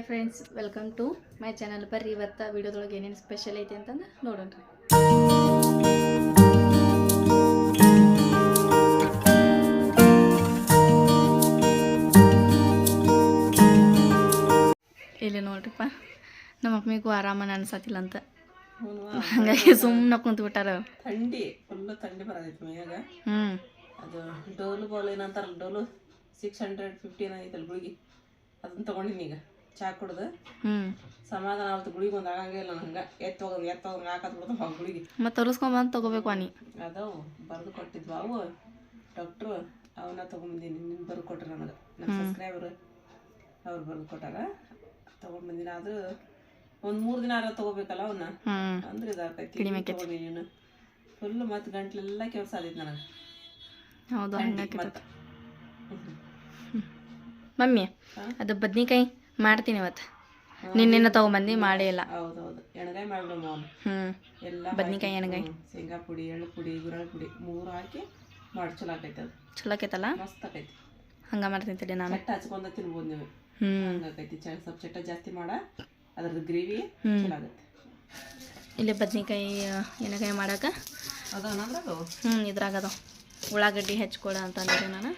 Hi friends welcome to my channel ಬರ್ರಿ ಇವತ್ತು ವಿಡಿಯೋದೊಳಗೆ ಏನೇನು ಸ್ಪೆಷಲ್ ಐತಿ ಅಂತಂದು ನೋಡೋಣ ರೀ. ಇಲ್ಲಿ ನೋಡ್ರಿಪ್ಪ ನಮ್ಮ ಮಮ್ಮಿಗೂ ಆರಾಮ ಅನ್ಸತ್ತಿಲ್ಲ ಅಂತ ಹಂಗಾಗಿ ಸುಮ್ಮನೆ ಕುಂತು ಬಿಟ್ಟಾರ. ಥಂಡಿ ಫುಲ್ ಥಂಡಿ ಬರೋದೈತಿ ಮೈಯಾಗ ಹ್ಞೂ ಅದು ಡೋಲು ಬಾಲ್ ಏನಂತಾರಲ್ಲ ಡೋಲು ಸಿಕ್ಸ್ ಹಂಡ್ರೆಡ್ ಫಿಫ್ಟೀನ್ ಐತಲ್ಲ ಗುಳಿಗೆ ಅದನ್ನ ತಗೊಂಡಿನಿ ಈಗ. ಚಾ ಕುಡ್ದು. ಸಮಾಧಾನ ಆಗುತ್ತೆ ಗುಳಿಗೆ ಒಂದು ಆಗಂಗಿಲ್ಲ ಹಂಗೆ ಎತ್ತು ಹೋಗೋದು ಎತ್ತು ಹೋಗೋದು ಹಾಕತ್ ಬಿಡ್ತಾವ ಗುಳಿಗೆ. ಮತ್ತೆ ತರಸ್ಕೊಂಬಂದು ತಗೋಬೇಕು ಅನಿ ಅದಾವು ಬರೆದು ಕೊಟ್ಟಿದ್ವು. ಅವು ಡಾಕ್ಟ್ರು ಅವನ್ನ ತೊಗೊಂಬಂದೀನಿ. ನಿನ್ನ ಬರೆದು ಕೊಟ್ರು ನನಗೆ. ನಮ್ಮ ಸಬ್ಸ್ಕ್ರೈಬರ್ ಅವ್ರು ಬರೆದು ಕೊಟ್ಟಾರ. ತಗೊಂಬಂದಿನ. ಅದು ಒಂದು ಮೂರು ದಿನ ಆರ ತಗೋಬೇಕಲ್ಲ ಅವನ್ನ ಅಂದ್ರೆ ಇದಾಕೈತಿ ನೀನು. ಫುಲ್ ಮತ್ತು ಗಂಟ್ಲೆಲ್ಲ ಕೆಲಸ ಆದಿತ್ತು ನನಗೆ. ಹೌದು ಮಮ್ಮಿ ಅದು ಬದ್ನಿಕಾಯಿ. ಮಾಡ್ತೀನಿ ಇವತ್ತು. ನಿನ್ನೆನ ತಗೊಂಬಂದು ಮಾಡೇ ಇಲ್ಲ. ಹೌದೌದು. ಎಣ್ಗಾಯಿ ಮಾಡ್ಬಿಡಮ್ಮ ಅವನು ಹ್ಞೂ ಎಲ್ಲ ಬದ್ನಿಕಾಯಿ ಎಣ್ಗಾಯಿ ಶೇಂಗಾ ಪುಡಿ ಎಳ್ಳು ಪುಡಿ ಗುರಳ್ ಪುಡಿ ಮೂರು ಹಾಕಿ ಮಾಡಿ ಚಲೋ ಆಕೈತೆ ಅದು. ಚಲೋ ಆಕೈತಲ್ಲ? ಮಸ್ತ್ ಆಕೈತಿ. ಹಂಗೆ ಮಾಡ್ತೀನಿ ತಡಿ ನಾನು. ಚಟ್ಟ ಹಚ್ಕೊಂಡ ತಿನ್ಬೋದು ನೀವು. ಹ್ಞೂ ಹಂಗಾಕೈತಿ ಚ ಸ್ವಲ್ಪ ಚಟ್ಟ ಜಾಸ್ತಿ ಮಾಡ ಅದ್ರದ್ದು ಗ್ರೇವಿ. ಚಲೋ ಆಗತ್ತೆ. ಇಲ್ಲಿ ಬದ್ನಿಕಾಯಿ ಎಣ್ಣೆಕಾಯಿ ಮಾಡಕ್ಕೆ ಅದು ಅದು ಹ್ಞೂ ಇದ್ರಾಗ ಅದಾವ ಉಳ್ಳಾಗಡ್ಡಿ ಹೆಚ್ಕೊಡ ಅಂತಂದ್ರೆ ನಾನು.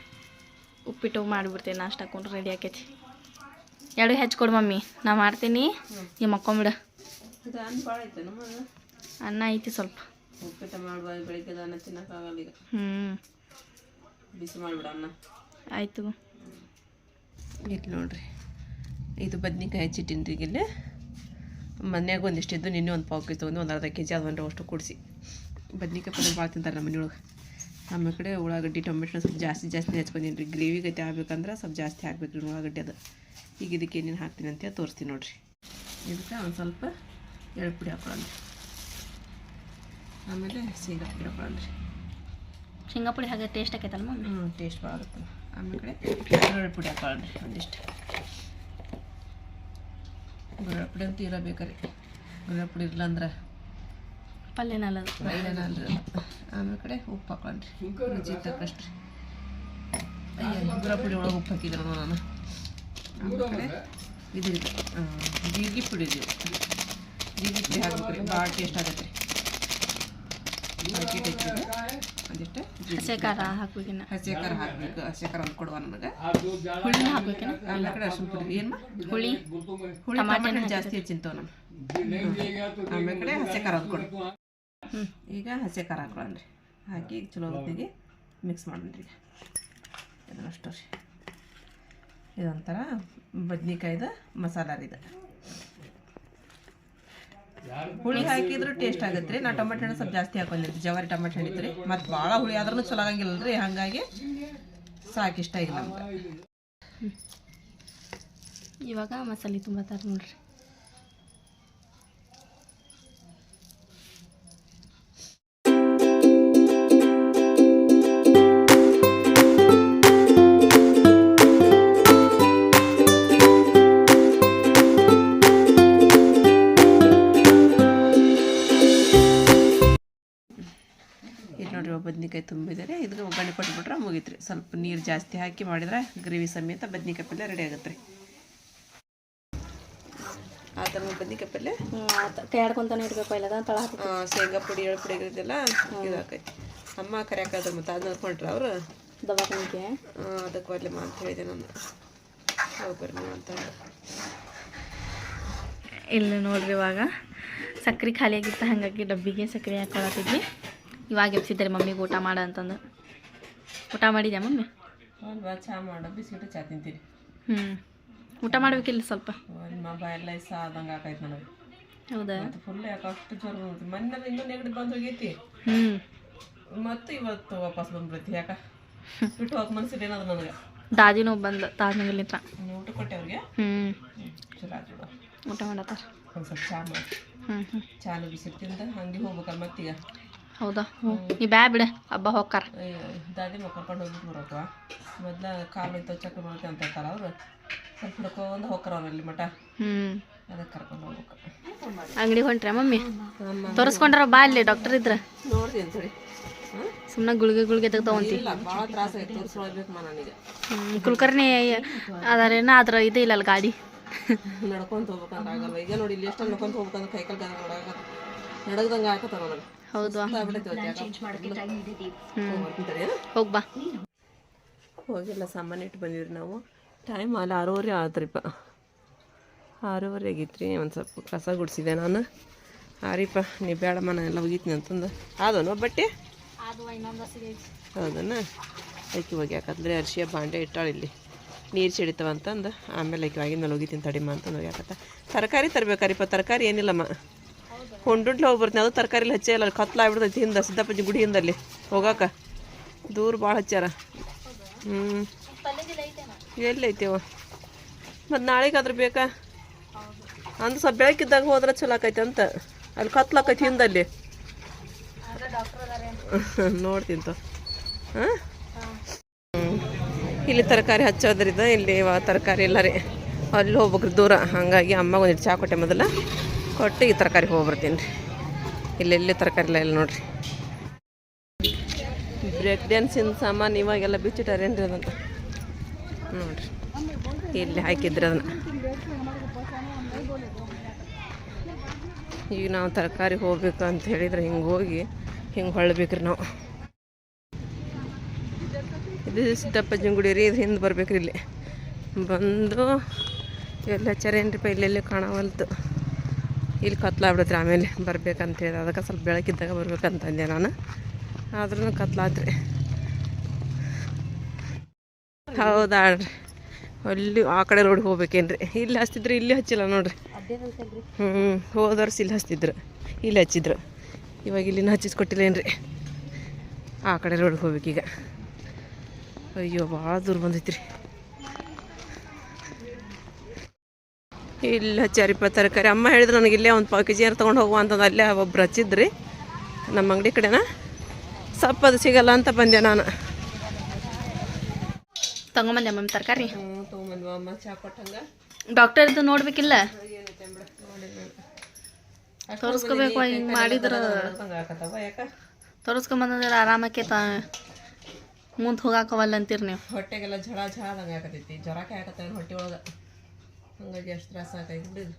ಉಪ್ಪಿಟ್ಟು ಮಾಡಿಬಿಡ್ತೀನಿ ನಾಷ್ಟ ಹಾಕೊಂಡು ರೆಡಿ ಆಕೈತಿ. ಎರಡು ಹೆಚ್ಕೊಡು ಮಮ್ಮಿ. ನಾ ಮಾಡ್ತೀನಿ. ಈ ಮಕ್ಕೊಂಬಿಡು. ಅನ್ನ ಐತೆ ಅನ್ನ ಐತಿ ಸ್ವಲ್ಪ. ಉಪ್ಪಿಟ್ಟು ಮಾಡ್ಬೋದು ಬೆಳಿಗ್ಗೆ ಅನ್ನ ತಿನ್ನಕ್ಕಾಗಲ್ಲ ಈಗ. ಹ್ಞೂ ಬಿಸಿ ಮಾಡಿಬಿಡ ಅನ್ನ. ಆಯಿತು ಇಲ್ಲಿ ನೋಡ್ರಿ. ಇದು ಬದ್ನಿಕಾಯಿ ಹೆಚ್ಚಿಟ್ಟಿನಿ ರೀ ಇಲ್ಲಿ. ಮನ್ಯಾಗ ಒಂದಿಷ್ಟು ಇದ್ದು ನಿನ್ನೆ ಒಂದು ಪಾವು ಕೆ ತೊಗೊಂಡು ಒಂದು ಅರ್ಧ ಕೆ ಜಿ ಅದು ಒಂದು ಅಷ್ಟು ಕೂಡಿಸಿ. ಬದ್ನಿಕಾಯಿ ಪಲ್ಯ ಭಾಳ ತಿಂತಾರೆ ನಮ್ಮ ಮನೆಯೊಳಗೆ. ಆಮೇಲೆ ಕಡೆ ಉಳ್ಳಾಗಡ್ಡಿ ಟೊಮೆಟೊ ಸ್ವಲ್ಪ ಜಾಸ್ತಿ ಜಾಸ್ತಿ ಹೆಚ್ಕೊಂಡೀನಿ ರೀ ಗ್ರೇವಿ ಗತಿ ಆಗ್ಬೇಕಂದ್ರೆ ಸ್ವಲ್ಪ ಜಾಸ್ತಿ ಹಾಕ್ಬೇಕು ರೀ ಉಳ್ಳಾಗಡ್ಡಿ ಅದು. ಈಗ ಇದಕ್ಕೆ ಏನೇನು ಹಾಕ್ತೀನಿ ಅಂತ ತೋರಿಸ್ತೀನಿ ನೋಡಿರಿ. ಇದಕ್ಕೆ ಒಂದು ಸ್ವಲ್ಪ ಎಳ್ಳು ಪುಡಿ ಹಾಕೊಳ್ಳಿ ಆಮೇಲೆ ಶೇಂಗಾ ಪುಡಿ ಹಾಕೊಳ್ಳಿ ಶೇಂಗಾ ಪುಡಿ ಹಾಗೆ ಟೇಸ್ಟ್ ಆಕೈತಲ್ಲ ಮಮ್ಮಿ ಹ್ಞೂ ಟೇಸ್ಟ್ ಭಾಳ ಆಗುತ್ತೆ. ಆಮೇಲೆ ಕಡೆ ಗುರಳ್ ಪುಡಿ ಹಾಕೊಳ್ಳಿ ಒಂದಿಷ್ಟು. ಗುರಳ ಪುಡಿ ಅಂತ ಇರಬೇಕ್ರಿ ಗುರಳ ಪುಡಿ ಇಲ್ಲ ಅಂದ್ರೆ ಪಲ್ಯನಲ್ಲ ಪಲ್ಯನಲ್ಲ ಆಮೇಲೆ ಕಡೆ ಉಪ್ಪು ಹಾಕೊಂಡ್ರಿ. ರುಚಿ ತಕ್ಕಷ್ಟು. ರೀ ಅಯ್ಯ ಪುಡಿ ಒಳಗೆ ಉಪ್ಪು ಹಾಕಿದ್ರು ನಾನು ಆಮೇಲೆ ಕಡೆ ಇದು ಇದು ಜೀರಿಗೆ ಪುಡಿ ಇದು ಜೀರಿಗೆ ಪುಡಿ ಹಾಕ್ಬೇಕ್ರಿ. ಭಾಳ ಟೇಸ್ಟ್ ಆಗತ್ತೆ. ರೀ ಪ್ಯಾಕೆಟ್ ಐತ್ರಿ ಒಂದಿಷ್ಟು ಹಸಿ ಖಾರ ಹಾಕ್ಬೇಕಿನ್ನ ಹಸಿ ಖಾರ ಹಾಕ್ಬೇಕು. ಹಸಿ ಖಾರ ಒಂದು ಕೊಡುವ ನನಗೆ ಹುಳಿನ ಹಾಕ್ಬೇಕಿನ ಆಮೇಲೆ ಕಡೆ ಅರ್ಶಿನ ಪುಡಿ. ಏನು ಹುಳಿ. ಹುಳಿ ಟಮಾಟೆ ಜಾಸ್ತಿ ಹೆಚ್ಚಿಂತವ ನಮ್ಮ ಆಮೇಲೆ ಕಡೆ ಹಸಿ ಖಾರ ಒಂದು ಕೊಡು. ಈಗ ಹಸಿ ಖಾರ ಹಾಕೊಳ್ಳೋಣ್ರಿ. ಹಾಕಿ ಈಗ ಚಲೋ ಹೊತ್ತಿಗೆ ಮಿಕ್ಸ್ ಮಾಡೋಣ್ರಿ. ಈಗ ಇದನ್ನಷ್ಟು ರೀ. ಇದೊಂಥರ ಬದ್ನಿಕಾಯ್ದು ಮಸಾಲ ರೀ ಇದು ಹುಳಿ ಹಾಕಿದ್ರು ಟೇಸ್ಟ್ ಆಗುತ್ತೆ ರೀ. ನಾ ಟೊಮೆಟೊ ಹಣ್ಣು ಸ್ವಲ್ಪ ಜಾಸ್ತಿ ಹಾಕೊಂಡಿದ್ದೆ. ಜವಾರಿ ಟೊಮೆಟೊ ಹಣ್ಣು ಇತ್ತು ರೀ. ಮತ್ತು ಭಾಳ ಹುಳಿ ಆದ್ರೂ ಚಲೋ ಆಗಂಗಿಲ್ಲ ರೀ ಹಾಗಾಗಿ ಸಾಕು ಇಷ್ಟ ಈಗ ನಮ್ಗೆ. ಇವಾಗ ಮಸಾಲೆ ತುಂಬ ತರ ನೋಡ್ರಿ. ಸ್ವಲ್ಪ ನೀರು ಜಾಸ್ತಿ ಹಾಕಿ ಮಾಡಿದ್ರೆ ಗ್ರೇವಿ ಸಮೇತ ಬದ್ನಿಕಾಯಿ ಪಲ್ಯ ರೆಡಿ ಆಗುತ್ತೆ ರೀ ಆ ಥರ ಬದ್ನಿಕಾಯಿ ಪಲ್ಯ? ಕೈ ಆಡ್ಕೊಂತಾನೆ ಇಡ್ಬೇಕು ಇಲ್ಲ ತಳ ಶೇಂಗಾ ಪುಡಿ ಎಳ್ಳು ಪುಡಿ ಇದೆಲ್ಲ ಇದಾಕೈತಿ ಅಮ್ಮ ಕರೆಯಾಕದ್ರ ಮತ್ತೆ ಅದನ್ನ ನೋಡ್ಕೊಂಡ್ರೆ ಅವರು? ದವಾಖಾನಿಗೆ? ಅದಕ್ಕೆ ಒಲ್ಲೆ ಮಾ ಅಂತ ಹೇಳಿದೆ ನಾನು. ಹೋಗ್ಬರ್ಮ ಅಂತ ಇಲ್ಲಿ ನೋಡ್ರಿ ಇವಾಗ ಸಕ್ಕರೆ ಖಾಲಿ ಆಗಿತ್ತು ಹಾಗಾಗಿ ಡಬ್ಬಿಗೆ ಸಕ್ಕರೆ ಹಾಕೊಳತ್ತಿದ್ವಿ. ಇವಾಗ ಎಬ್ಸಿದ್ದಾರೆ ಮಮ್ಮಿಗೆ ಊಟ ಮಾಡ ಅಂತಂದು. ಊಟ ಮಾಡಿದ್ಯಾ ಮಮ್ಮಿ? ಅಲ್ವಾ ಚಹಾ ಮಾಡೋ ಬಿಸ್ಕಿಟ್ ಚಹಾ ತಿಂತೀನಿ. ಹ್ಞೂ ಊಟ ಮಾಡ್ಬೇಕಿಲ್ಲ ಸ್ವಲ್ಪ? ಮೊಬೈಲ್ ಲೈಸ್ ಆದಂಗೆ ಆಕೈತೆ ನನಗೆ. ಹೌದಾ? ಫುಲ್ ಯಾಕೆ ಅಷ್ಟು ಜ್ವರ ಬಂತು ಮೊನ್ನೆ ಇನ್ನೂ ನೆಗಡಿ ಬಂದು ಹೋಗೈತಿ. ಹ್ಞೂ ಮತ್ತು ಇವತ್ತು ವಾಪಸ್ ಬಂದ್ಬಿಡ್ತಿ ಯಾಕ? ಬಿಟ್ಟು ಹೋಗಿ ಮನ್ಸಿಲ್ಲ ಏನದು ನನಗೆ. ದಾದಿನೂ ಬಂದ ತಾಜ್ನಗರ್ಲಿಂತ್ರ ನೀನು ಊಟ ಕೊಟ್ಟೆ ಅವ್ರಿಗೆ? ಹ್ಞೂ ಚಲೋ ಆಯ್ತು ಊಟ ಮಾಡತ್ತಾರ? ಒಂದು ಸ್ವಲ್ಪ ಚಹಾ ಮಾಡಿ. ಹ್ಞೂ ಹ್ಞೂ ಚಾಲು ಬಿಸಿ ತಿಂದ ಹಂಗೆ ಹೋಗ್ಬೇಕಲ್ಲ ಮತ್ತೀಗ? ಹೌದಾ? ಹ್ಞೂ ನೀ ಬ್ಯಾ ಬಿಡ ಹಬ್ಬ ಹೋಗ್ಕಾರ ದಾದಿ ಮಕ್ಕಳ್ಕೊಂಡು ಹೋಗಿ ಬರೋಕ ಮೊದ್ಲ ಕಾಲು ಇಂಥ ಚಕ್ರ ಬರುತ್ತೆ ಅಂತ ಹೇಳ್ತಾರ ಅವ್ರು. ಸ್ವಲ್ಪ ಹಿಡ್ಕೊಂಡು ಹೋಗ್ತಾರ ಅವ್ರಲ್ಲಿ ಮಠ. ಹ್ಞೂ ಅದಕ್ಕೆ ಕರ್ಕೊಂಡು ಹೋಗ್ಬೇಕು. ಅಂಗಡಿ ಹೊಂಟ್ರೆ ಮಮ್ಮಿ? ತೋರಿಸ್ಕೊಂಡ್ರ ಬಾ ಅಲ್ಲಿ ಡಾಕ್ಟರ್ ಇದ್ರ. ನೋಡ್ತೀನಿ ಅಂತೇಳಿ ಸುಮ್ಮನೆ ಗುಳಿಗೆ ಗುಳಿಗೆ ತೆಗ್ದು ತಗೊಂತಿ? ಇಲ್ಲ ಭಾಳ ತ್ರಾಸ ಆಯ್ತು ತೋರಿಸ್ಕೊಳ್ಬೇಕು ನನಗೆ. ಹ್ಞೂ ಕುಲ್ಕರ್ಣಿ ಅದಾರೇನ ಅದ್ರ ಇದು ಇಲ್ಲಲ್ಲ ಗಾಡಿ. ನಡ್ಕೊಂತ ಹೋಗ್ಬೇಕಂದ್ರೆ ಆಗಲ್ಲ ಈಗ ನೋಡಿ ಇಲ್ಲಿ ಎಷ್ಟು ನಡ್ಕೊಂತ ಹೋಗ್ಬೇಕಂದ್ರೆ ಕೈಕಾಲು ನೋಡಾಕ ನಡಗದಂಗೆ ಆಕತ್ತಾರ ನನಗೆ. ಹೌದು. ಹೋಗ್ಬಾ ಹೋಗಿ ಬಾ ಹೋಗಿಲ್ಲ ಸಾಮಾನು ಇಟ್ಟು ಬಂದಿವ್ರಿ ನಾವು. ಟೈಮ್ ಅಲ್ಲಿ ಆರೂವರೆ ಆದ್ರಿಪ್ಪ ಆರೂವರೆ ಆಗಿತ್ರಿ ಒಂದು ಸ್ವಲ್ಪ ಕಸ ಗುಡಿಸಿದೆ ನಾನು. ಆರಿಪ್ಪ ನೀ ಬೇಡಮ್ಮ ನಾನು ಎಲ್ಲ ಒಗಿತೀನಿ ಅಂತಂದು. ಆದನು ಬಟ್ಟೆ? ಅದು ಇನ್ನೊಂದು ಹೋಗಿ ಯಾಕಂದ್ರೆ ಅರ್ಶಿಯ ಬಾಂಡೆ ಇಟ್ಟಾಳು ಇಲ್ಲಿ. ನೀರು ಸಿಡಿತಾವ ಅಂತಂದು. ಆಮೇಲೆ ಆಕೆ ಆಗಿನ ಮೇಲೆ ಒಗಿತೀನಿ ತಡಿಮ್ಮ ಅಂತಂದು ಯಾಕತ್ತ ತರಕಾರಿ ತರಬೇಕಾರಿಪ್ಪ ತರಕಾರಿ ಏನಿಲ್ಲಮ್ಮ. ಹೊಂಡುಂಟ್ಲೆ ಹೋಗಿ ಬರ್ತೀನಿ. ಅದು ತರಕಾರಿ ಹಚ್ಚೇ ಇಲ್ಲ ಕತ್ಲ ಆಗ್ಬಿಡ್ತೈತಿ ಹಿಂದೆ ಸಿದ್ದಪ್ಪಜ್ಜಿ ಗುಡಿ ಹಿಂದಲ್ಲಿ. ಹೋಗಾಕ. ದೂರ ಭಾಳ ಹಚ್ಚಾರ ಹ್ಞೂ ಎಲ್ಲೈತಿವ ಮತ್ತು ನಾಳೆಗಾದ್ರೆ ಬೇಕಾ? ಅಂದ್ರೆ ಸ್ವಲ್ಪ ಬೆಳಕಿದ್ದಾಗ ಹೋದ್ರೆ ಚಲೋ ಆಕೈತಿ ಅಂತ. ಅಲ್ಲಿ ಕತ್ಲಾಕೈತಿ ಹಿಂದಲ್ಲಿ. ನೋಡ್ತೀನಿ ತೋ. ಹಾಂ? ಇಲ್ಲಿ ತರಕಾರಿ ಹಚ್ಚೋದ್ರಿಂದ ಇಲ್ಲಿ ತರಕಾರಿ ಇಲ್ಲ ರೀ ಅಲ್ಲಿ ಹೋಗ್ಬೇಕ್ರಿ ದೂರ. ಹಾಗಾಗಿ ಅಮ್ಮ ಒಂದಿಟ್ಟು ಚಾ ಕೊಟ್ಟೆ ಮೊದಲ. ಕೊಟ್ಟು ಈ ತರಕಾರಿ ಹೋಗ್ಬರ್ತೀನಿ ರೀ. ಇಲ್ಲೆಲ್ಲಿ ತರಕಾರಿ ಇಲ್ಲ ಇಲ್ಲ ನೋಡ್ರಿ. ಬ್ರೇಕ್ ಡ್ಯಾನ್ಸಿನ ಸಾಮಾನು ಇವಾಗೆಲ್ಲ ಬಿಚ್ಚಿಟ್ಟಾರೇನು ರೀ ಅದಂತ ನೋಡ್ರಿ. ಇಲ್ಲಿ ಹಾಕಿದ್ರಿ ಅದನ್ನ. ಈಗ ನಾವು ತರಕಾರಿ ಹೋಗ್ಬೇಕು ಅಂತ ಹೇಳಿದ್ರೆ ಹಿಂಗೆ ಹೋಗಿ ಹಿಂಗೆ ಹೊಳ್ಬೇಕ್ರಿ ನಾವು. ಇದು ಸಿದ್ದಪ್ಪ ಗುಡಿ ರೀ ಇದು ಹಿಂದೆ ಬರ್ಬೇಕ್ರಿ ಇಲ್ಲಿ. ಬಂದು ಎಲ್ಲ ಚರೇನ್ರಿಪ್ಪ ಇಲ್ಲೆಲ್ಲಿ ಕಾಣವಲ್ತು ಇಲ್ಲಿ ಕತ್ಲಾಗ್ಬಿಡತ್ರಿ ಆಮೇಲೆ ಬರ್ಬೇಕಂತ ಹೇಳಿ. ಅದಕ್ಕೆ ಸ್ವಲ್ಪ ಬೆಳಕಿದ್ದಾಗ ಬರ್ಬೇಕಂತ ಅಂದೆ ನಾನು. ಆದ್ರೂ ಕತ್ಲಾತ್ರಿ. ಹೌದಾ ಅಲ್ಲಿ ಆ ಕಡೆ ರೋಡ್ಗೆ ಹೋಗ್ಬೇಕೇನ್ರಿ? ಇಲ್ಲಿ ಹಚ್ತಿದ್ರು ಇಲ್ಲಿ ಹಚ್ಚಿಲ್ಲ ನೋಡ್ರಿ. ಹ್ಞೂ ಹೋದ ಇಲ್ಲಿ ಹಚ್ತಿದ್ರು. ಇಲ್ಲಿ ಹಚ್ಚಿದ್ರು. ಇವಾಗ ಇಲ್ಲಿನ ಹಚ್ಚಿಸ್ಕೊಟ್ಟಿಲ್ಲೇನ್ರಿ ಆ ಕಡೆ ರೋಡ್ಗೆ ಹೋಗ್ಬೇಕೀಗ. ಅಯ್ಯೋ ಭಾಳ ದೂರ ಬಂದೈತ್ರಿ. ಇಲ್ಲಿ ಹಚ್ಚಾರಿಪ್ಪ ತರಕಾರಿ ಅಮ್ಮ ಹೇಳಿದ್ರು ನನಗೆ ಇಲ್ಲೇ ಒಂದು ಪಾವು ಕೆ ಜಿ ತೊಗೊಂಡು ಹೋಗುವ ಅಂತಂದು ಅಲ್ಲೇ ಒಬ್ರು ಹಚ್ಚಿದ್ರಿ. ನಮ್ಮ ಅಂಗಡಿ ಕಡೆನ? ಸಪ್ಪ ಅದು ಸಿಗಲ್ಲ ಅಂತ ಬಂದೆ ನಾನು. ತಗೊಂಬಂದೆ ಅಮ್ಮ ತರಕಾರಿ. ತೊಗೊಂಬಂದ್ವ ಅಮ್ಮ ಚಾ ಕೊಟ್ಟಂಗ. ಡಾಕ್ಟರ್ದು ನೋಡ್ಬೇಕಿಲ್ಲ? ತೋರಿಸ್ಕೋಬೇಕು ಹಿಂಗೆ ಮಾಡಿದ್ರ. ತೋರಿಸ್ಕೊಂಬಂದ್ರೆ ಆರಾಮಕ್ಕೆ ತ ಮುಂದೆ ಹೋಗಾಕವಲ್ಲ ಅಂತೀರಿ ನೀವು. ಹೊಟ್ಟೆಗೆಲ್ಲ ಝಳ ಜ್ವರಕ್ಕೆ ಆಗತ್ತೆ ಹೊಟ್ಟೆ ಒಳಗೆ. ಹಂಗಾಗಿ ಅಷ್ಟು ತ್ರಾಸ ಆಗಿ ಬಿಡಿದು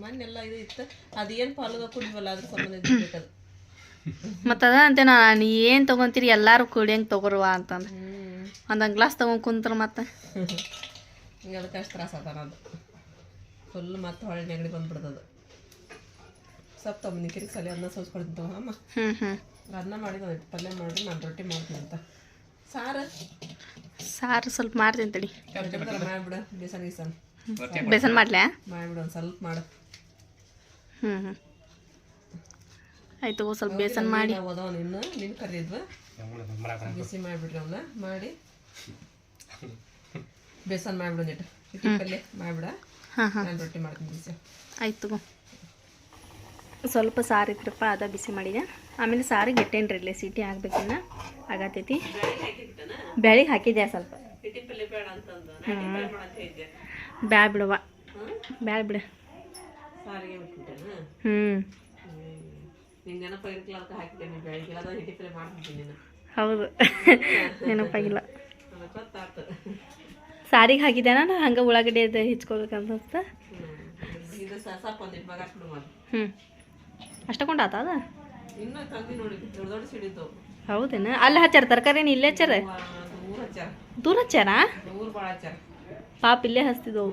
ಮೊನ್ನೆಲ್ಲ ಇದು ಇತ್ತು. ಅದೇನು ಪಾಲುಗ ಕುಡಿವಲ್ಲ ಅದ್ರ ಸಂಬಂಧ ಇದ್ದಿರ್ಬೇಕದು ಮತ್ತು ಅದ ಅಂತೆ ನಾನು ಏನು ತೊಗೊಂತೀರಿ ಎಲ್ಲರೂ ಕುಡಿಯಂಗೆ ತೊಗೊರುವ ಅಂತಂದು. ಒಂದೊಂದು ಗ್ಲಾಸ್ ತಗೊಂಡು ಕುಂತ್ರ ಮತ್ತೆ. ಹಿಂಗೆ ಅದಕ್ಕೆ ಅಷ್ಟು ತ್ರಾಸ ಅದ ಅದು ಫುಲ್ ಮತ್ತೆ ಹೊಳೆ ನೆಗಡಿ ಬಂದ್ಬಿಡ್ತದು ಸ್ವಲ್ಪ ತಮ್ಮ ನಿಕಿರಿಗೆ ಸಲ ಅನ್ನ ಸೋಸ್ಕೊಳ್ತಿದ್ದವು ಅಮ್ಮ. ಅನ್ನ ಮಾಡಿ ಬಂದೈತಿ ಪಲ್ಯ ಮಾಡಿ ನಾನು ರೊಟ್ಟಿ ಮಾಡ್ತೀನಿ ಅಂತ. ಸಾರು? ಸಾರು ಸ್ವಲ್ಪ ಮಾಡ್ತೀನಿ ತಡಿ. ಮಾಡಿಬಿಡು ಬೇಸನ್ ಗೀಸನ್ ಬೇಸನ್ ಮಾಡ್ಲಾ? ಮಾಡಿಬಿಡು ಒಂದು ಸ್ವಲ್ಪ ಮಾಡು. ಹ್ಞೂ ಹ್ಞೂ ಆಯ್ತು ಸ್ವಲ್ಪ ಬೇಸನ್ ಮಾಡಿ. ನಾವು ಅದಾವ ನಿನ್ನ ನಿನ್ನ ಕರೀದ್ವ ಬಿಸಿ ಮಾಡಿಬಿಡ್ರಿ ಅವನ್ನ ಮಾಡಿ. ಬೇಸನ್ ಮಾಡಿಬಿಡು ಹಿಟ್ಟಿ ಪಲ್ಯ ಮಾಡಿಬಿಡ. ನಾನು ರೊಟ್ಟಿ ಮಾಡ್ತೀನಿ ಬಿಸಿ. ಆಯ್ತು ತಗೋ ಸ್ವಲ್ಪ ಸಾರು ಇತ್ರಪ್ಪ ಅದ ಬಿಸಿ ಮಾಡಿದೆ. ಆಮೇಲೆ ಸಾರಿಗೆ ಇಟ್ಟೇನ್ರಿ ಇಲ್ಲೇ ಸಿಟಿ ಆಗ್ಬೇಕಿನ್ನ ಆಗತೈತಿ. ಬೆಳಿಗ್ಗೆ ಹಾಕಿದ್ಯಾ ಸ್ವಲ್ಪ? ಹಿಟ್ಟಿ ಪಲ್ಯ ಬೇಡ. ಅಂತಂದು ನಾನು ಹಿಟ್ಟಿ ಪಲ್ಯ ಬ್ಯಾ ಬಿಡವ ಬ್ಯಾ ಬಿಡ ಹ್ಞೂ ಹೌದು. ನೆನಪಾಗಿಲ್ಲ. ಸಾರಿಗೆ ಹಾಕಿದ್ದೆ ನಾನು ಹಂಗೆ ಉಳ್ಳಾಗಡ್ಡೆ ಅದು ಹಿಚ್ಕೊಳ್ಬೇಕಂತ ಹ್ಞೂ ಹ್ಞೂ ಆತ ಅದ? ಹೌದೇನ? ಅಲ್ಲಿ ಹಚ್ಚಾರ? ತರಕಾರಿ ಇಲ್ಲೇ ಹಚ್ಚಾರ? ದೂರ ಹಚ್ಚಾರ? ಭಾಳ ಹಚ್ಚಾರ. ಪಾಪ ಇಲ್ಲೇ ಹಸ್ತಿದ್ವು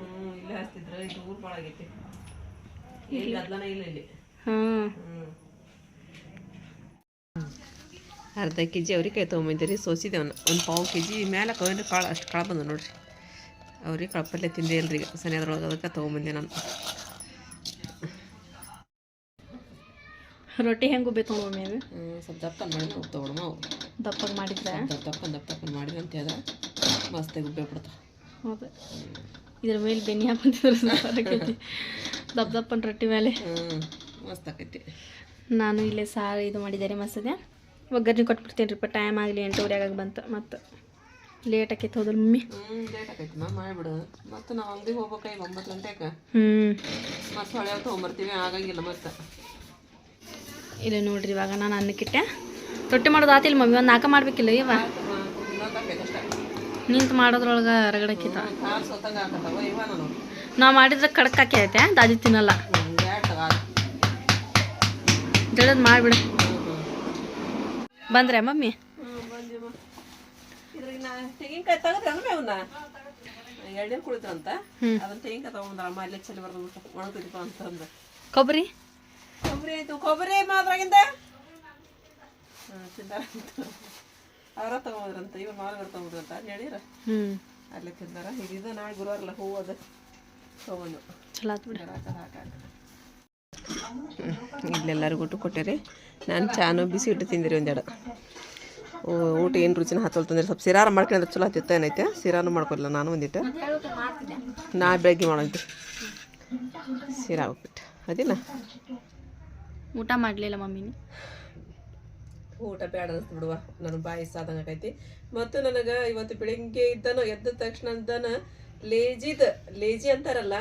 ಅರ್ಧ ಕೆ ಜಿ ಅವ್ರಿಗೆ ತೊಗೊಂಬಂದಿರಿ. ಅವನ್ನ ಒಂದು ಪಾವು ಕೆ ಜಿ ಮೇಲೆ ಕವಿನ ಕಾಳು. ಅಷ್ಟು ಕಾಳು ಬಂದು ನೋಡ್ರಿ. ಅವ್ರಿಗೆ ಕಾಳು ಪಲ್ಯ ತಿಂದೇ ಇಲ್ರಿ ಈಗ. ಸನಿ ಅದ್ರೊಳಗೆ ಅದಕ್ಕೆ ತೊಗೊಂಬಂದೆ ನಾನು. ರೊಟ್ಟಿ ಹೆಂಗೆ ಉಬ್ಬೆ ತೊಗೊಂಡು ಅದು ಸ್ವಲ್ಪ ದಪ್ಪ ಮಾಡಿ ತೊಗೊಂಡು ಅವು ದಪ್ಪಗೆ ಮಾಡಿದ್ರೆ? ದಪ್ಪ ದಪ್ಪ ದಪ್ಪ ದಪ್ಪ ಮಾಡಿದ್ರೆ ಅಂತ ಹೇಳಿದ್ರೆ ಮಸ್ತಾಗಿ ಉಬ್ಬೆ ಬಿಡ್ತಾವೆ ಹೌದು. ಇದ್ರ ಮೇಲೆ ಬೆನ್ನಿ ಹಾಕೊಂತಿದ್ರು ದಪ್ಪ ದಪ್ಪನ ರೊಟ್ಟಿ ಮೇಲೆ. ಮಸ್ತ್ ಆಕೈತಿ ನಾನು ಇಲ್ಲೇ ಸಾರು ಇದು ಮಾಡಿದ್ದಾರೆ ಮಸದೆ. ಒಗ್ಗರಣೆ ಕೊಟ್ಬಿಡ್ತೀನಿ ರೀ ಟೈಮ್ ಆಗಲಿ ಎಂಟೂವರೆ ಆಗಾಗ ಬಂತು ಮತ್ತು ಲೇಟ್ ಆಕೈತಿ ಹೋದ್ರೆ ಮಮ್ಮಿ. ಲೇಟ್ ಆಕೈತಿ ಮಾ ಮಾಡಿಬಿಡು. ಮತ್ತು ನಾವು ಅಂಗಡಿಗೆ ಹೋಗ್ಬೇಕಾಗಿ ಒಂಬತ್ತು ಗಂಟೆಗೆ ಹ್ಞೂ ಮತ್ತು ಹೊಳೆ ತೊಗೊಂಬರ್ತೀವಿ ಆಗಂಗಿಲ್ಲ ಮತ್ತೆ. ಇಲ್ಲ ನೋಡ್ರಿ ಇವಾಗ ನಾನು ಅನ್ನಕ್ಕಿಟ್ಟೆ. ರೊಟ್ಟಿ ಮಾಡೋದು ಆತಿಲ್ಲ ಮಮ್ಮಿ ಒಂದು ನಾಲ್ಕು ಮಾಡಬೇಕಿಲ್ಲ ಇವ. ಇನ್ನೊಂದು ಆಕೈತೆ ಅಷ್ಟೇ ನಿಂತು ಮಾಡೋದ್ರೊಳಗೆ ರಗಡಕ್ಕಿತ ನಾವು ಮಾಡಿದ್ರೆ ಕಡಕ್ ಹಾಕಿ ಐತೆ ದಾಜಿ ತಿನ್ನಲ್ಲ. ಜಡದ್ ಮಾಡ್ಬಿಡು. ಬಂದ್ರೆ ಮಮ್ಮಿ? ತೆಂಗಿನಕಾಯಿ ತೆಗೆದ್ರೆ ಅವನ್ನ ಎಳ್ನೀರು ಅಂತ ಅದನ್ನ ತೆಂಗಿನಕಾಯಿ ತಗೊಂಡ್ರ ಅಮ್ಮ ಇಲ್ಲೇ ಚಳಿ ಬರ್ದ್ಬಿಟ್ಟು ಒಣಗ್ತಿದ್ಪ ಅಂತಂದು. ಕೊಬ್ಬರಿ? ಕೊಬ್ಬರಿ ಆಯ್ತು. ಕೊಬ್ಬರಿ ಮಾದ್ರಾಗಿಂದ? ತಿಂದಾರ ಅವರ ತಗೊಂಡ್ರಂತ ಇವ್ರು ಮಾಲಗರ್ ತಗೊಂಡ್ರಂತ ಹೇಳಿರ? ಹ್ಞೂ ಅಲ್ಲೇ ತಿಂದಾರ? ಈಗ ಇದು ನಾಳೆ ಗುರುವಾರಲ್ಲ ಹೂವು ಅದ. ತಗೊಂಡು. ಚಲೋ ಆತ್ ಬಿಡು. ಇಲ್ಲೆಲ್ಲರಿಗೂ ಊಟ ಕೊಟ್ಟಿರಿ. ನಾನು ಚಾನು ಬಿಸಿ ಇಟ್ಟು ತಿಂದಿರಿ ಒಂದೆರಡು. ಓ- ಊಟ ಏನು ರುಚಿನ ಹತ್ತಲ್ ತಂದ್ರೆ? ಸ್ವಲ್ಪ ಸಿರಾರ ಮಾಡ್ಕೊಂಡ್ರೆ ಚಲೋ ಹತ್ತಿತ್ತ ಏನೈತೆ? ಸಿರಾನು ಮಾಡ್ಕೊಲ್ಲ ನಾನು ಒಂದಿಟ್ಟು ನಾ ಬೆಳಗ್ಗೆ ಮಾಡೋದು ಸಿರಾ ಹೋಗ್ಬಿಟ್ಟು ಅದಿಲ್ಲ ಊಟ ಮಾಡಲಿಲ್ಲ ಮಮ್ಮಿನಿ. ಊಟ ಬೇಡ ಅನ್ಸ್ತು ಬಿಡುವ. ನನ್ನ ಬಾಯಿ ಸಾದಂಗ ಆಕೈತಿ ಮತ್ತು ನನಗೆ ಇವತ್ತು ಬೆಳಿಗ್ಗೆ ಇದ್ದನ ಎದ್ದ ತಕ್ಷಣ ಅಂತಾನ ಲೇಜಿದ ಲೇಜಿ ಅಂತಾರಲ್ಲ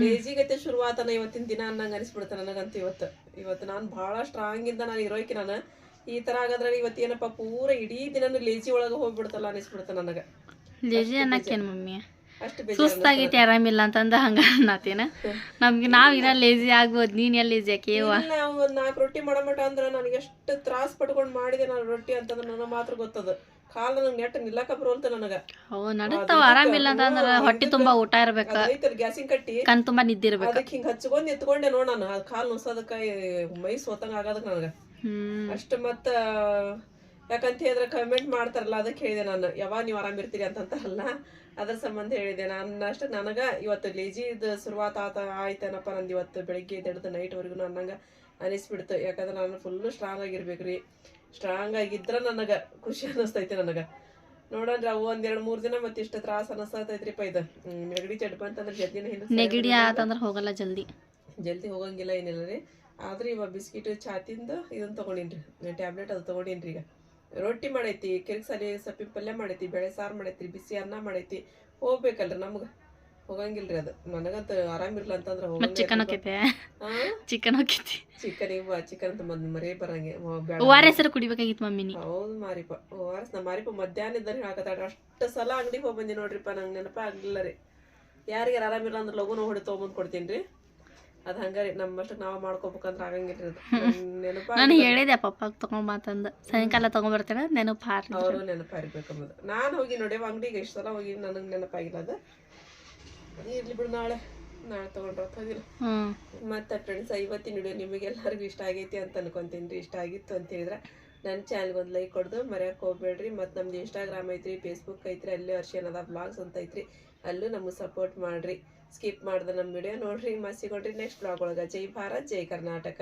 ಲೇಜಿಗತೆ ಶುರುವಾತನ ಇವತ್ತಿನ ದಿನ ಅನ್ನಂಗೆ ಅನಿಸ್ಬಿಡುತ್ತೆ ನನಗಂತ ಇವತ್ತು. ಇವತ್ತು ನಾನು ಭಾಳ ಸ್ಟ್ರಾಂಗ್ ಇಂದ ನಾನು ಇರೋಕೆ ನಾನು. ಈ ತರ ಆಗದ್ರ ಇವತ್ತು ಏನಪ್ಪ ಪೂರ ಇಡೀ ದಿನ ಲೇಜಿ ಒಳಗೆ ಹೋಗ್ಬಿಡ್ತಲ್ಲ ಅನಿಸ್ಬಿಡುತ್ತೆ ನನಗೆ. Lazy ಅನ್ನಕ್ಕೇನು mummy? ಸುಸ್ತಾಗೈತಿ ಆರಾಮಿಲ್ಲ ಅಂತಂದ ಹಂಗ ಅನ್ನತೇನ ನಮ್ಗೆ ನಾವ್ ಇನ್ನ ಲೇಜಿ ಆಗ್ಬೋದು ನೀನ್ ಎಲ್ಲಿ ಲೇಜಿ ಹಾಕಿ ಇಲ್ಲ ಒಂದ್ ನಾಲ್ಕು ರೊಟ್ಟಿ ಮಾಡೋ ಮಟ ಅಂದ್ರೆ ನನಗೆ ಎಷ್ಟು ತ್ರಾಸ ಪಡ್ಕೊಂಡ್ ಮಾಡಿದೆ ನಾನು ರೊಟ್ಟಿ ಅಂತಂದ್ರೆ ನನ್ನ ಮಾತ್ರ ಗೊತ್ತದ. ಕಾಲ ನಂಗೆ ನೆಟ್ಟ ನಿಲ್ಲಕ ಬರುವಂತ ನನಗ. ಅವು ನಡೀತಾವ ಆರಾಮಿಲ್ಲ ಅಂತಂದ್ರ ಹೊಟ್ಟಿ ತುಂಬಾ ಊಟ ಇರ್ಬೇಕ. ಗ್ಯಾಸಿನ ಕಟ್ಟಿ. ಕಣ್ ತುಂಬಾ ನಿದ್ದೆ ಇರ್ಬೇಕು. ಅದಕ್ಕೆ ಹಿಂಗೆ ಹಚ್ಕೊಂಡ್ ಎತ್ಕೊಂಡೆ ನೋಡ್ ನಾನು ಅದ್ ಕಾಲ್ ನುಸದಕ್ಕ ಮೈ ಸೋತಂಗ ಆಗದಕ್ ನನಗ. ಅಷ್ಟ ಅಷ್ಟು ಮತ್ತ ಯಾಕಂತ ಹೇಳಿದ್ರೆ ಕಮೆಂಟ್ ಮಾಡ್ತಾರಲ್ಲ ಅದಕ್ಕೆ ಹೇಳಿದೆ ನಾನು ಯಾವಾಗ ನೀವು ಆರಾಮಿರ್ತೀರಿ ಅಂತಂತಾರಲ್ಲ. ಅದ್ರ ಸಂಬಂಧ ಹೇಳಿದೆ. ನನ್ನ ಅಷ್ಟ ನನಗೆ ಇವತ್ತು ಲೇಜಿದ ಶುರುವಾತ ಆತ ಆಯ್ತೇನಪ್ಪ ನಂದು ಇವತ್ತು ಬೆಳಿಗ್ಗೆ ಎದ್ದು ನೈಟ್ವರೆಗೂ ಅನ್ನಂಗೆ ಅನಿಸ್ಬಿಡ್ತು. ಯಾಕಂದ್ರೆ ನಾನು ಫುಲ್ಲು ಸ್ಟ್ರಾಂಗ್ ಆಗಿರ್ಬೇಕು ರೀ. ಸ್ಟ್ರಾಂಗ್ ಆಗಿದ್ರೆ ನನಗೆ ಖುಷಿ ಅನ್ನಿಸ್ತೈತಿ ನನಗೆ. ನೋಡಂದ್ರೆ ಅವು ಒಂದೆರಡು ಮೂರು ದಿನ ಮತ್ತೆ ಇಷ್ಟು ತ್ರಾಸ ಅನ್ನಿಸ್ತೈತ್ರಿಪ್ಪ ಇದು. ನೆಗಡಿ ಚಡ್ ಬಂತಂದ್ರೆ ಜಲ್ದಿನ ಹಿಂದೆ ನೆಗಡಿ ಆತಂದ್ರೆ ಹೋಗಲ್ಲ ಜಲ್ದಿ. ಜಲ್ದಿ ಹೋಗಂಗಿಲ್ಲ ಏನಿಲ್ಲ ರೀ. ಆದ್ರೆ ಇವಾಗ ಬಿಸ್ಕಿಟ್ ಚಾತಿಂದ ಇದನ್ನ ತಗೊಂಡಿನ್ರಿ. ಟ್ಯಾಬ್ಲೆಟ್ ಅದು ತಗೊಂಡಿನ್ರಿ ಈಗ. ರೊಟ್ಟಿ ಮಾಡೈತಿ ಕಿರಿಕ್ಸಾಲಿ ಸಪ್ಪಿ ಪಲ್ಯ ಮಾಡೈತಿ ಬೇಳೆ ಸಾರು ಮಾಡೈತಿ ಬಿಸಿ ಅನ್ನ ಮಾಡೈತಿ ಹೋಗ್ಬೇಕಲ್ರಿ ನಮ್ಗೆ. ಹೋಗಂಗಿಲ್ರಿ ಅದು. ನನಗಂತ ಆರಾಮಿರ್ಲ ಅಂತಂದ್ರೆ ಚಿಕನ್ ಹೋಗೈತೆ ಚಿಕನ್ ಹೋಗೈತಿ ಚಿಕನ್ ಇವ ಚಿಕನ್ ಅಂತ ಮೊದ್ಲು ಮರೇ ಬರಂಗೆ. ಓ ಆರ್ ಹೆಸರು ಕುಡಿಬೇಕಾಗಿತ್ತು ಮಮ್ಮಿನಿ ಹೌದು ಮಾರಿಪ ವಾರಸ್ ನಾ ಮಾರಿಪ ಮಧ್ಯಾಹ್ನ ಇದ್ದರೆ ಅಷ್ಟ ಅಷ್ಟು ಸಲ ಅಂಗಡಿಗೆ ಹೋಗಿ ಬಂದಿ ನೋಡ್ರಿಪ್ಪ ನಂಗೆ ನೆನಪ ಆಗ್ಲಿಲ್ಲ ರೀ ಯಾರಿಗಾರ ಆರಾಮಿಲ್ಲ ಅಂದ್ರೆ ಲಘುನ ಹೊಡಿ ತೊಗೊಂಬಂದು ಕೊಡ್ತೀನಿ ರೀ ಅದು ಹಂಗಾರಿ ನಮ್ಮಷ್ಟಕ್ಕೆ ನಾವು ಮಾಡ್ಕೋಬೇಕಂದ್ರೆ ಆಗಂಗಿಲ್ಲ ನೆನಪ ನಾನು ಹೇಳಿದೆ ಪಪ್ಪಾಗ ಮಾತಂದ ಸಾಯಂಕಾಲ ತಗೊಂಡ್ಬರ್ತೇನೆ ನೆನಪು ಹಾರಿ ಅವರು ನೆನಪಾಗಿರ್ಬೇಕಂಬುದು ನಾನು ಹೋಗಿ ನೋಡಿ ಅಂಗಡಿಗೆ ಎಷ್ಟು ಸಲ ಹೋಗಿ ನನಗೆ ನೆನಪಾಗಿಲ್ಲ ಅದು. ಇರ್ಲಿ ಬಿಡು ನಾಳೆ. ನಾಳೆ ತಗೊಂಡ್ರ ಹೋಗಿಲ್ಲ ಮತ್ತೆ ಫ್ರೆಂಡ್ಸ್ ಇವತ್ತಿನ ವಿಡಿಯೋ ನಿಮಗೆಲ್ಲರಿಗೂ ಇಷ್ಟ ಆಗೈತಿ ಅಂತ ಅನ್ಕೊಂತೀನಿ. ರೀ ಇಷ್ಟ ಆಗಿತ್ತು ಅಂತ ಹೇಳಿದ್ರೆ ನನ್ನ ಚಾನಲ್ಗೆ ಒಂದು ಲೈಕ್ ಕೊಡ್ದು ಮರ್ಯಾಕೆ ಹೋಗ್ಬೇಡ್ರಿ. ಮತ್ತು ನಮ್ದು ಇನ್ಸ್ಟಾಗ್ರಾಮ್ ಐತ್ರಿ ಫೇಸ್ಬುಕ್ ಐತ್ರಿ ಅಲ್ಲೇ ಅರ್ಶಿಯನದ ಬ್ಲಾಗ್ಸ್ ಅಂತ ಐತ್ರಿ. ಅಲ್ಲೂ ನಮಗೆ ಸಪೋರ್ಟ್ ಮಾಡಿರಿ. ಸ್ಕಿಪ್ ಮಾಡ್ದೆ ನಮ್ಮ ವಿಡಿಯೋ ನೋಡ್ರಿ ಮತ್ತೆ ಸಿಗೋಣ್ರಿ ನೆಕ್ಸ್ಟ್ ಬ್ಲಾಗ್ ಒಳಗೆ. ಜೈ ಭಾರತ್ ಜೈ ಕರ್ನಾಟಕ.